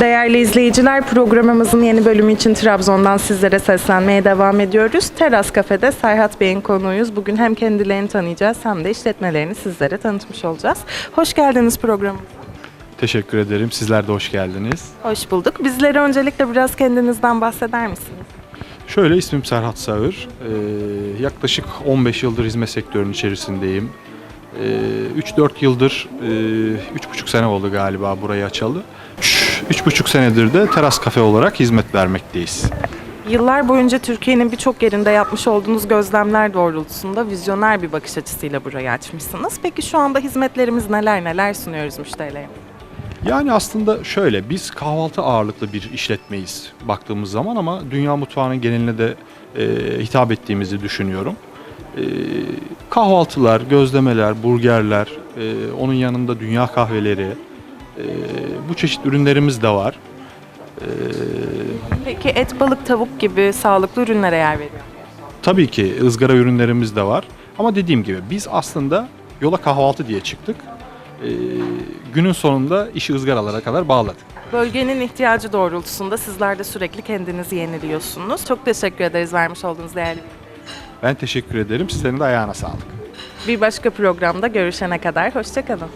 Değerli izleyiciler programımızın yeni bölümü için Trabzon'dan sizlere seslenmeye devam ediyoruz. Teras Kafe'de Serhat Bey'in konuğuyuz. Bugün hem kendilerini tanıyacağız hem de işletmelerini sizlere tanıtmış olacağız. Hoş geldiniz programımıza. Teşekkür ederim. Sizler de hoş geldiniz. Hoş bulduk. Bizlere öncelikle biraz kendinizden bahseder misiniz? Şöyle ismim Serhat Sağır. Ee, yaklaşık 15 yıldır hizmet sektörünün içerisindeyim. Ee, 3-4 yıldır, e, 3,5 sene oldu galiba burayı açalı. 3,5 senedir de teras kafe olarak hizmet vermekteyiz. Yıllar boyunca Türkiye'nin birçok yerinde yapmış olduğunuz gözlemler doğrultusunda vizyoner bir bakış açısıyla burayı açmışsınız. Peki şu anda hizmetlerimiz neler neler sunuyoruz müşterilere? Yani aslında şöyle, biz kahvaltı ağırlıklı bir işletmeyiz baktığımız zaman ama dünya mutfağının geneline de e, hitap ettiğimizi düşünüyorum. E, kahvaltılar, gözlemeler, burgerler, e, onun yanında dünya kahveleri, e, bu çeşit ürünlerimiz de var. E, Peki et, balık, tavuk gibi sağlıklı ürünlere yer veriyor. tabii ki ızgara ürünlerimiz de var ama dediğim gibi biz aslında yola kahvaltı diye çıktık. E, günün sonunda işi ızgaralara kadar bağladık. Bölgenin ihtiyacı doğrultusunda sizler de sürekli kendinizi yeniliyorsunuz. Çok teşekkür ederiz vermiş olduğunuz değerli. Ben teşekkür ederim. Sizlerin de ayağına sağlık. Bir başka programda görüşene kadar hoşçakalın.